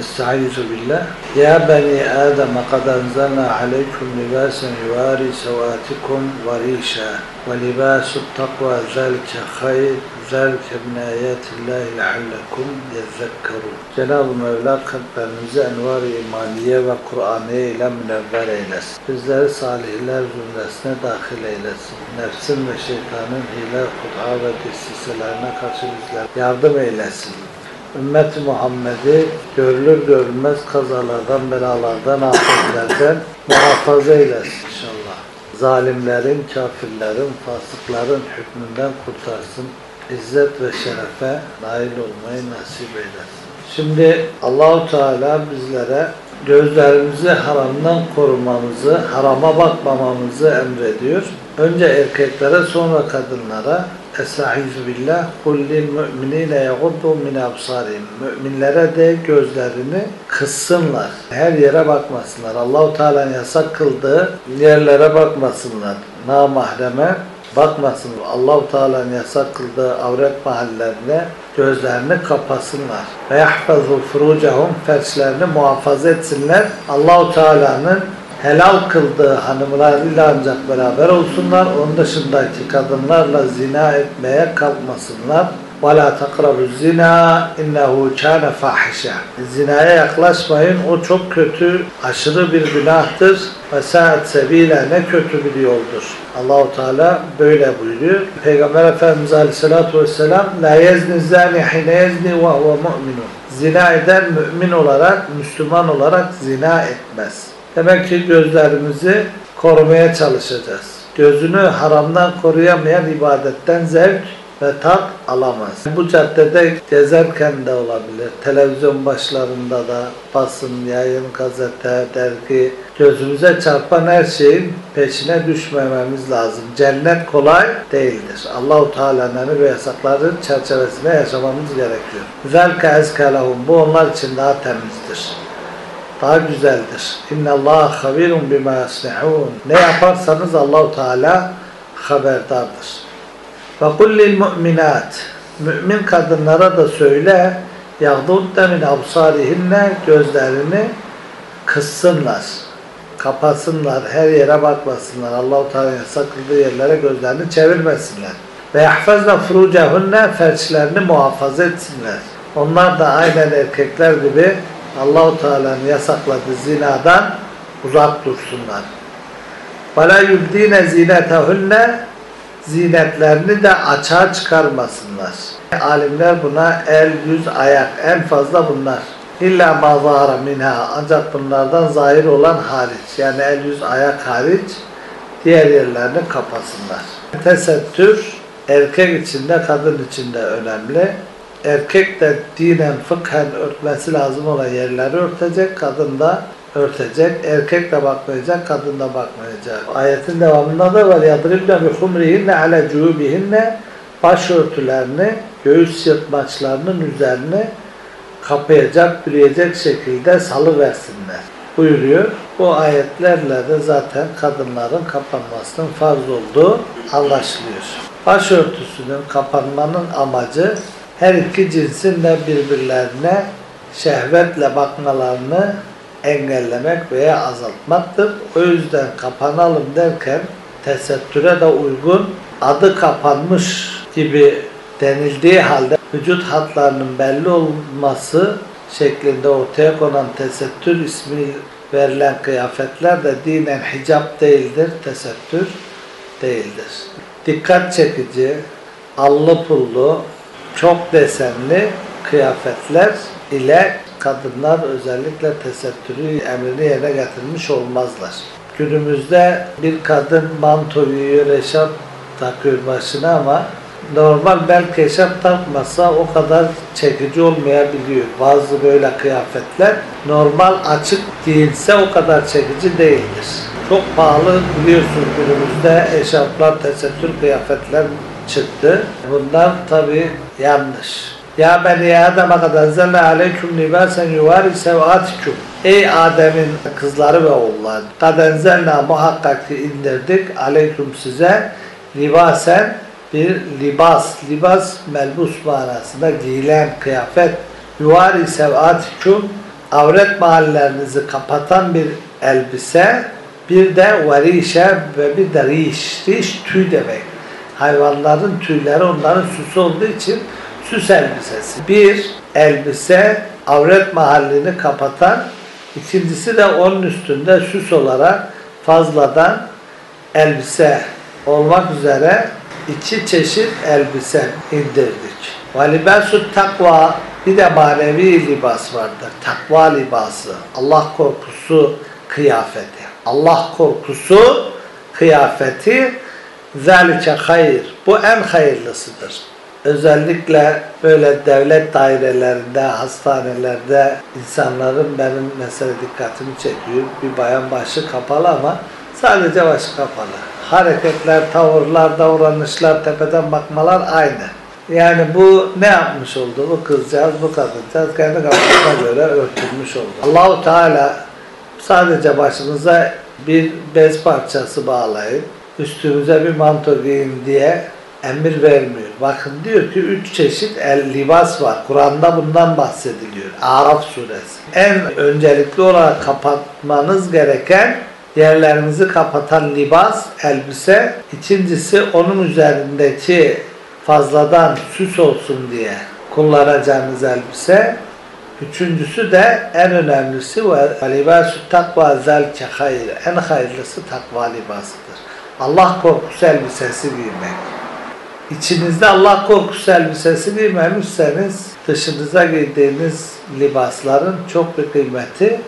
Estaizu billah. Ya beni Adem kad enzelna aleykum libasen yuvari sevatikum ve rişa ve libasu takva zelke hayr zelke min ayatillahi leallekum yezzekkerun. Cenab-ı Mevla kalplerimizi envar-ı imaniye ve Kur'an'ı ile münevver eylesin. Bizleri salihler zümresine dahil eylesin. Nefsin ve şeytanın hile, hud'a ve desiselerine karşı bizler yardım eylesin. Ümmet-i Muhammed'i görülür görülmez kazalardan, belalardan, afetlerden muhafaza eylesin inşallah. Zalimlerin, kafirlerin, fasıkların hükmünden kurtarsın. İzzet ve şerefe nail olmayı nasip eylesin. Şimdi Allahu Teala bizlere gözlerimizi haramdan korumamızı, harama bakmamamızı emrediyor. Önce erkeklere sonra kadınlara Estaizu billah kullil müminine yaguddu min absarihim. Müminlere de gözlerini kıssınlar. Her yere bakmasınlar. Allahu Teala'nın yasak kıldığı yerlere bakmasınlar. Namahreme bakmasın. Allahu Teala'nın yasak kıldığı avret mahallerine gözlerini kapasınlar. Ve yahfazu furucahum ferçlerini muhafaza etsinler. Allahu Teala'nın helal kıldığı hanımlarıyla ancak beraber olsunlar. Onun dışındaki kadınlarla zina etmeye kalkmasınlar. وَلَا تَقْرَبُ الزِّنَا اِنَّهُ كَانَ فَاحِشًا Zinaya yaklaşmayın. O çok kötü, aşırı bir günahtır. Ve saat sebile ne kötü bir yoldur. Allahu Teala böyle buyuruyor. Peygamber Efendimiz Aleyhisselatü Vesselam La yezni zani hine yezni ve huve mu'minun. Zina eden mümin olarak, Müslüman olarak zina etmez. Demek ki gözlerimizi korumaya çalışacağız. Gözünü haramdan koruyamayan ibadetten zevk ve tat alamaz. Bu caddede gezerken de olabilir. Televizyon başlarında da basın, yayın, gazete, dergi gözümüze çarpan her şeyin peşine düşmememiz lazım. Cennet kolay değildir. Allahu Teala'nın ve yasakların çerçevesinde yaşamamız gerekiyor. Güzel ka ezkalahum. Bu onlar için daha temizdir daha güzeldir. İnna Allah habirun bima yasnihun. Ne yaparsanız Allahu Teala haberdardır. Ve kullil mu'minat. Mümin kadınlara da söyle yagdudde min absarihinne gözlerini kıssınlar. Kapasınlar, her yere bakmasınlar. Allahu Teala yasak kıldığı yerlere gözlerini çevirmesinler. Ve yahfazna furucahunne ferçlerini muhafaza etsinler. Onlar da aynen erkekler gibi Allahu Teala'nın yasakladığı zinadan uzak dursunlar. Bala yubdine zinetehunne zinetlerini de açığa çıkarmasınlar. Alimler buna el, yüz, ayak en fazla bunlar. İlla mazara minha ancak bunlardan zahir olan hariç yani el, yüz, ayak hariç diğer yerlerini kapasınlar. Tesettür erkek içinde kadın içinde önemli erkek de dinen fıkhen örtmesi lazım olan yerleri örtecek, kadın da örtecek. Erkek de bakmayacak, kadın da bakmayacak. Ayetin devamında da var. يَضْرِبْنَ بِخُمْرِهِنَّ عَلَى جُوبِهِنَّ Başörtülerini, göğüs yırtmaçlarının üzerine kapayacak, bürüyecek şekilde salıversinler buyuruyor. Bu ayetlerle de zaten kadınların kapanmasının farz olduğu anlaşılıyor. Başörtüsünün kapanmanın amacı her iki cinsin de birbirlerine şehvetle bakmalarını engellemek veya azaltmaktır. O yüzden kapanalım derken tesettüre de uygun adı kapanmış gibi denildiği halde vücut hatlarının belli olması şeklinde ortaya konan tesettür ismi verilen kıyafetler de dinen hicap değildir, tesettür değildir. Dikkat çekici, allı pullu, çok desenli kıyafetler ile kadınlar özellikle tesettürü emrini yerine getirmiş olmazlar. Günümüzde bir kadın manto giyiyor, eşarp takıyor başına ama normal belki eşarp takmasa o kadar çekici olmayabiliyor. Bazı böyle kıyafetler normal açık giyinse o kadar çekici değildir. Çok pahalı biliyorsunuz günümüzde eşarplar, tesettür kıyafetler çıktı. Bunlar tabi yanlış. Ya beni Adem'e kadar zenne aleyküm libasen yuvari sevatikum. Ey Adem'in kızları ve oğulları. Kadenzelna muhakkak ki indirdik aleyküm size libasen bir libas. Libas melbus manasında giyilen kıyafet. Yuvari sevatikum avret mahallerinizi kapatan bir elbise. Bir de varişe ve bir de riş. Riş tüy demek. Hayvanların tüyleri onların süsü olduğu için süs elbisesi. Bir elbise avret mahallini kapatan, ikincisi de onun üstünde süs olarak fazladan elbise olmak üzere iki çeşit elbise indirdik. Ve libasut takva bir de manevi libas vardır. Takva libası. Allah korkusu kıyafeti. Allah korkusu kıyafeti zalike hayır. Bu en hayırlısıdır. Özellikle böyle devlet dairelerinde, hastanelerde insanların benim mesela dikkatimi çekiyor. Bir bayan başı kapalı ama sadece başı kapalı. Hareketler, tavırlar, davranışlar, tepeden bakmalar aynı. Yani bu ne yapmış oldu? Bu kızcağız, bu kadıncağız kendi kafasına göre örtülmüş oldu. Allahu Teala sadece başımıza bir bez parçası bağlayıp üstümüze bir manto giyin diye emir vermiyor. Bakın diyor ki üç çeşit el libas var. Kur'an'da bundan bahsediliyor. Araf suresi. En öncelikli olarak kapatmanız gereken yerlerinizi kapatan libas, elbise. İkincisi onun üzerindeki fazladan süs olsun diye kullanacağınız elbise. Üçüncüsü de en önemlisi ve libasu takva zelke hayır. En hayırlısı takva libasıdır. Allah korkusu elbisesi giymek. İçinizde Allah korkusu elbisesi giymemişseniz dışınıza giydiğiniz libasların çok bir kıymeti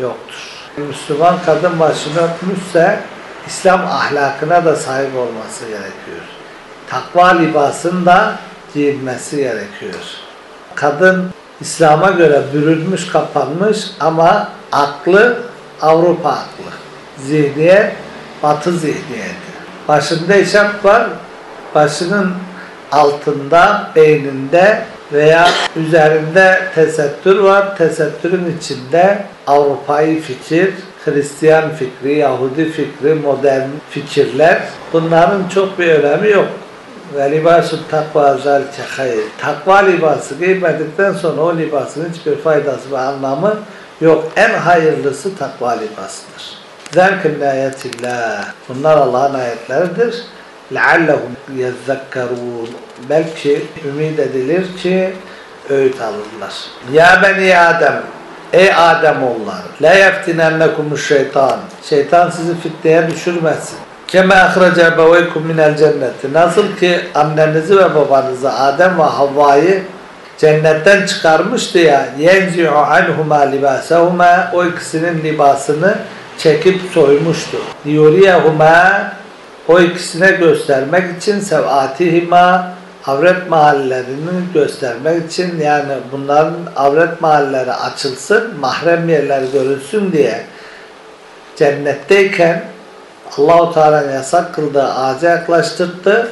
yoktur. Müslüman kadın başını örtmüşse İslam ahlakına da sahip olması gerekiyor. Takva libasını da giyinmesi gerekiyor. Kadın İslam'a göre bürünmüş, kapanmış ama aklı Avrupa aklı. Zihniyet Batı zihniyeti. Başında işaret var, başının altında, beyninde veya üzerinde tesettür var. Tesettürün içinde Avrupa'yı fikir, Hristiyan fikri, Yahudi fikri, modern fikirler. Bunların çok bir önemi yok. Ve libasu takva zelke hayır. Takva libası giymedikten sonra o libasın hiçbir faydası ve anlamı yok. En hayırlısı takva libasıdır. Zerkin ayetillah. Bunlar Allah'ın ayetleridir. لَعَلَّهُمْ يَذَّكَّرُونَ Belki ümit edilir ki öğüt alırlar. Ya beni Adem, ey Adem oğulları, la yeftinennekumüş şeytan. Şeytan sizi fitneye düşürmesin. Keme ahrece ebeveykum minel cenneti. Nasıl ki annenizi ve babanızı Adem ve Havva'yı cennetten çıkarmıştı ya yenzi'u anhuma libasahuma o ikisinin libasını çekip soymuştu. Liyuriyahuma o ikisine göstermek için sevatihima avret mahallerini göstermek için yani bunların avret mahalleleri açılsın, mahrem yerler görülsün diye cennetteyken Allahu Teala yasak kıldığı ağaca yaklaştırdı.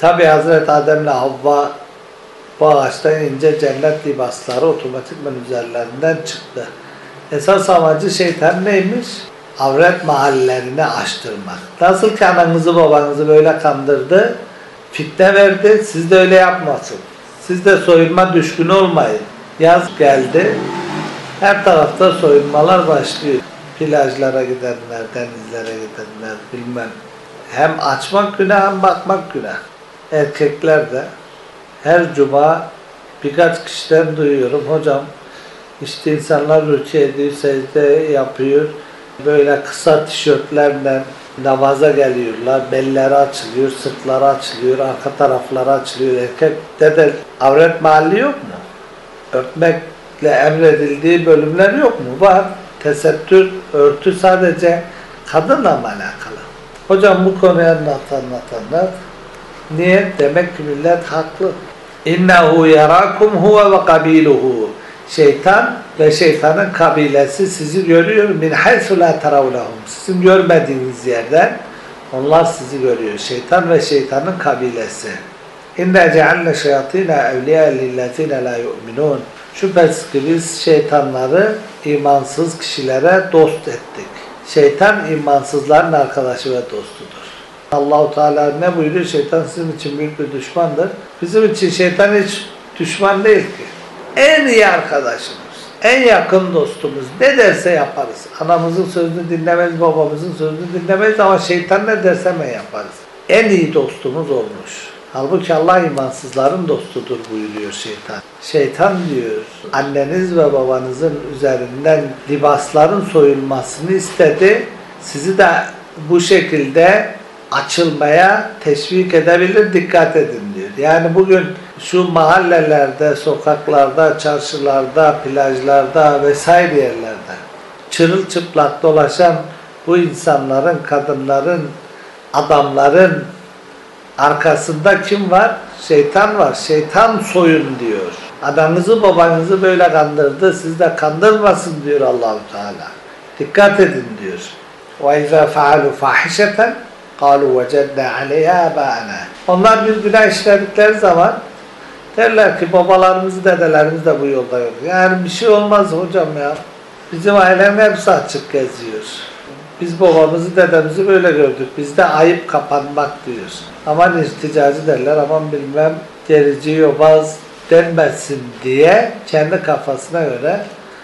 Tabi Hazreti Adem ile Havva bu ağaçtan ince cennet libasları otomatikman üzerlerinden çıktı. Esas amacı şeytan neymiş? Avret mahallerini açtırmak. Nasıl ki ananızı babanızı böyle kandırdı, fitne verdi, siz de öyle yapmasın. Siz de soyunma düşkünü olmayın. Yaz geldi, her tarafta soyunmalar başlıyor. Plajlara gidenler, denizlere gidenler, bilmem. Hem açmak günah hem bakmak günah. Erkekler de her cuma birkaç kişiden duyuyorum. Hocam işte insanlar rükû ediyor, secde yapıyor. Böyle kısa tişörtlerle namaza geliyorlar. Belleri açılıyor, sırtları açılıyor, arka tarafları açılıyor. Erkekte de avret mahalli yok mu? Örtmekle emredildiği bölümler yok mu? Var. Tesettür, örtü sadece kadınla mı alakalı? Hocam bu konuyu anlat anlat anlat. Niye? Demek ki millet haklı. İnnehu yarakum huve ve kabiluhu. Şeytan ve şeytanın kabilesi sizi görüyor. Min haythu la teravlehum. Sizin görmediğiniz yerden onlar sizi görüyor. Şeytan ve şeytanın kabilesi. İnne cealne şeyatine evliya lillezine la yu'minun. Şüphesiz ki biz şeytanları imansız kişilere dost ettik. Şeytan imansızların arkadaşı ve dostudur. Allahu Teala ne buyuruyor? Şeytan sizin için büyük bir düşmandır. Bizim için şeytan hiç düşman değil ki. En iyi arkadaşımız, en yakın dostumuz. Ne derse yaparız. Anamızın sözünü dinlemeyiz, babamızın sözünü dinlemeyiz ama şeytan ne derse mi yaparız. En iyi dostumuz olmuş. Halbuki Allah imansızların dostudur buyuruyor şeytan. Şeytan diyor, anneniz ve babanızın üzerinden libasların soyulmasını istedi. Sizi de bu şekilde açılmaya teşvik edebilir dikkat edin diyor. Yani bugün şu mahallelerde, sokaklarda, çarşılarda, plajlarda vesaire yerlerde çırılçıplak dolaşan bu insanların, kadınların, adamların arkasında kim var? Şeytan var. Şeytan soyun diyor. Ananızı babanızı böyle kandırdı. Siz de kandırmasın diyor Allahu Teala. Dikkat edin diyor. Ve izâ fealu قَالُوا وَجَدْنَا عَلَيْهَا آبَاءَنَا Onlar bir günah işledikleri zaman derler ki babalarımız, dedelerimiz de bu yolda yok. Yani bir şey olmaz hocam ya. Bizim ailem hepsi açık geziyor. Biz babamızı, dedemizi böyle gördük. Bizde ayıp kapanmak diyor. Aman irticacı derler, aman bilmem gerici yobaz denmesin diye kendi kafasına göre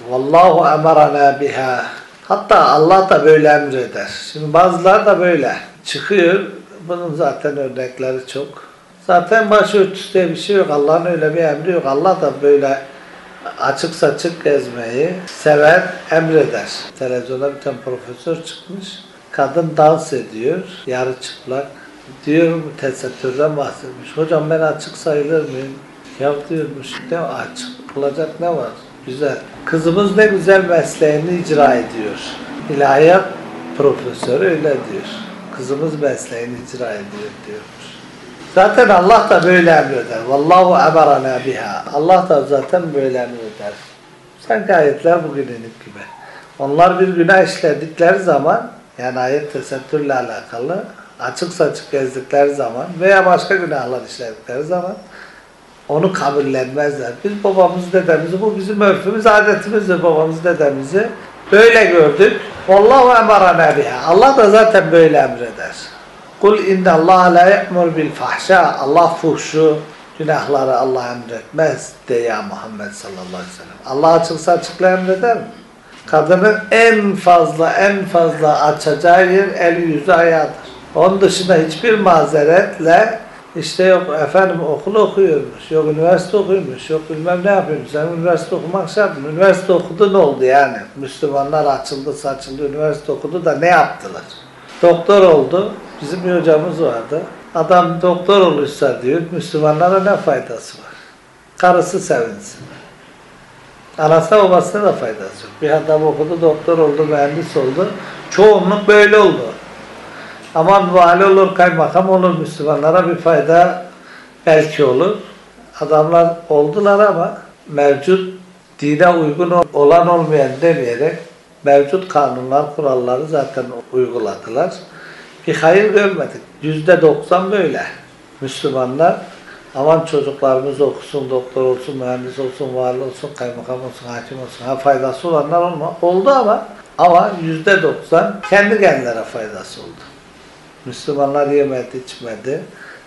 Vallahu emarana biha. Hatta Allah da böyle emreder. Şimdi bazılar da böyle çıkıyor. Bunun zaten örnekleri çok. Zaten başörtüsü diye bir şey yok. Allah'ın öyle bir emri yok. Allah da böyle açık saçık gezmeyi sever, emreder. Televizyonda bir tane profesör çıkmış. Kadın dans ediyor, yarı çıplak. Diyor tesettürden bahsetmiş. Hocam ben açık sayılır mıyım? Ya diyormuş ne açık olacak ne var? Güzel. Kızımız ne güzel mesleğini icra ediyor. İlahiyat profesörü öyle diyor. Kızımız mesleğini icra ediyor diyormuş. Zaten Allah da böyle emreder. Vallahu emarana biha. Allah da zaten böyle emreder. Sanki ayetler bugünlük gibi. Onlar bir günah işledikleri zaman yani ayet tesettürle alakalı açık saçık gezdikleri zaman veya başka günahlar işledikleri zaman onu kabullenmezler. Biz babamız, dedemizi, bu bizim örfümüz, adetimizdir babamız, dedemizi. Böyle gördük. Vallahu emarana biha. Allah da zaten böyle emreder. Kul inna Allah la ya'mur bil fahşa. Allah fuhşu, günahları Allah emretmez de ya Muhammed sallallahu aleyhi ve sellem. Allah açılsa açıkla emreder mi? Kadının en fazla en fazla açacağı yer el yüzü ayağıdır. Onun dışında hiçbir mazeretle işte yok efendim okul okuyormuş, yok üniversite okuyormuş, yok bilmem ne yapıyormuş. Sen üniversite okumak şart? Üniversite okudu ne oldu yani? Müslümanlar açıldı saçıldı, üniversite okudu da ne yaptılar? Doktor oldu. Bizim bir hocamız vardı. Adam doktor olursa diyor, Müslümanlara ne faydası var? Karısı sevinsin. Anasına babasına da faydası yok. Bir adam okudu, doktor oldu, mühendis oldu. Çoğunluk böyle oldu. Aman vali olur, kaymakam olur, Müslümanlara bir fayda belki olur. Adamlar oldular ama mevcut dine uygun olan olmayan demeyerek mevcut kanunlar, kuralları zaten uyguladılar. Bir hayır görmedik. Yüzde doksan böyle. Müslümanlar aman çocuklarımız okusun, doktor olsun, mühendis olsun, vali olsun, kaymakam olsun, hakim olsun. Ha faydası olanlar olma, oldu ama ama yüzde doksan kendi kendilerine faydası oldu. Müslümanlar yemedi, içmedi.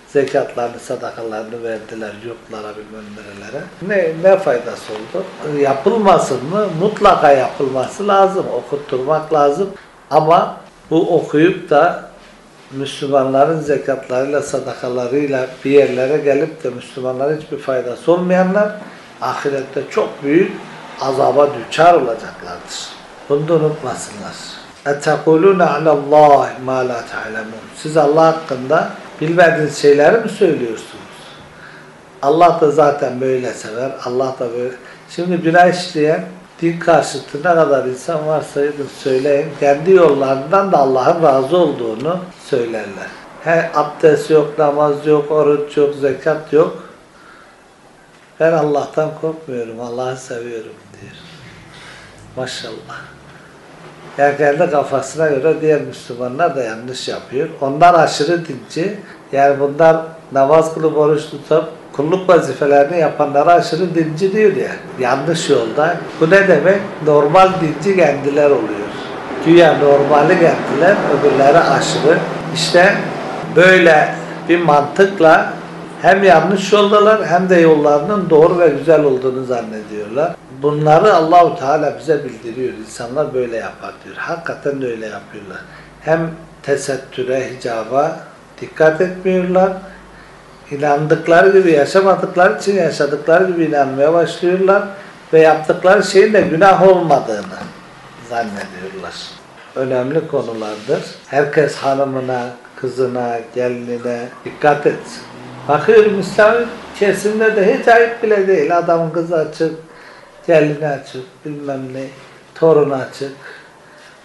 Zekatlarını, sadakalarını verdiler yurtlara, bilmem nerelere. Ne, ne faydası oldu? Yapılmasın mı? Mutlaka yapılması lazım. Okutturmak lazım. Ama bu okuyup da Müslümanların zekatlarıyla, sadakalarıyla bir yerlere gelip de Müslümanlara hiçbir faydası olmayanlar ahirette çok büyük azaba düçar olacaklardır. Bunu da unutmasınlar. اَتَقُولُونَ عَلَى اللّٰهِ مَا لَا تَعْلَمُونَ Siz Allah hakkında bilmediğiniz şeyleri mi söylüyorsunuz? Allah da zaten böyle sever. Allah da böyle. Şimdi günah işleyen din karşıtı ne kadar insan varsa söyleyin. Kendi yollarından da Allah'ın razı olduğunu söylerler. He, abdest yok, namaz yok, oruç yok, zekat yok. Ben Allah'tan korkmuyorum, Allah'ı seviyorum diyor. Maşallah. Yani kendi kafasına göre diğer Müslümanlar da yanlış yapıyor. Onlar aşırı dinci, Yani bunlar namaz kılıp oruç tutup kulluk vazifelerini yapanlara aşırı dinci diyor ya. Yanlış yolda. Bu ne demek? Normal dinci kendiler oluyor. Güya normali kendiler, öbürleri aşırı. İşte böyle bir mantıkla hem yanlış yoldalar hem de yollarının doğru ve güzel olduğunu zannediyorlar. Bunları Allahu Teala bize bildiriyor. İnsanlar böyle yapar diyor. Hakikaten de öyle yapıyorlar. Hem tesettüre, hicaba dikkat etmiyorlar. İnandıkları gibi yaşamadıkları için yaşadıkları gibi inanmaya başlıyorlar ve yaptıkları şeyin de günah olmadığını zannediyorlar. Önemli konulardır. Herkes hanımına, kızına, gelinine dikkat etsin. Bakıyorum İslam kesimde de hiç ayıp bile değil. Adamın kızı açık, gelini açık, bilmem ne, torun açık.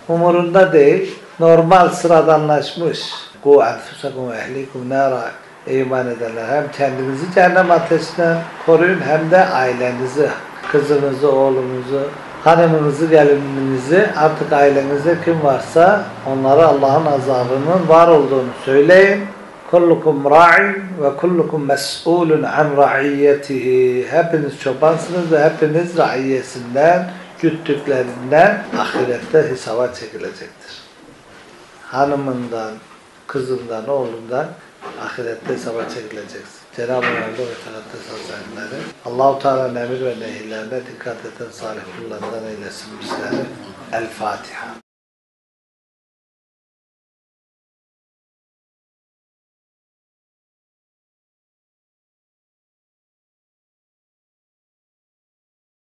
Umurunda değil. Normal sıradanlaşmış. Ku enfusakum ehlikum nara iman edenler. Hem kendinizi cehennem ateşinden koruyun hem de ailenizi, kızınızı, oğlunuzu, hanımınızı, gelininizi, artık ailenizde kim varsa onlara Allah'ın azabının var olduğunu söyleyin. Kullukum ra'in ve kullukum mes'ulun an ra'iyyetihi. Hepiniz çobansınız ve hepiniz raiyesinden, güttüklerinden ahirette hesaba çekilecektir. Hanımından, kızından, oğlundan ahirette hesaba çekileceksin. Cenab-ı Mevla ve Terakkas Hazretleri Allah-u Teala'nın emir ve nehirlerine dikkat eden salih kullarından eylesin bizleri. El Fatiha.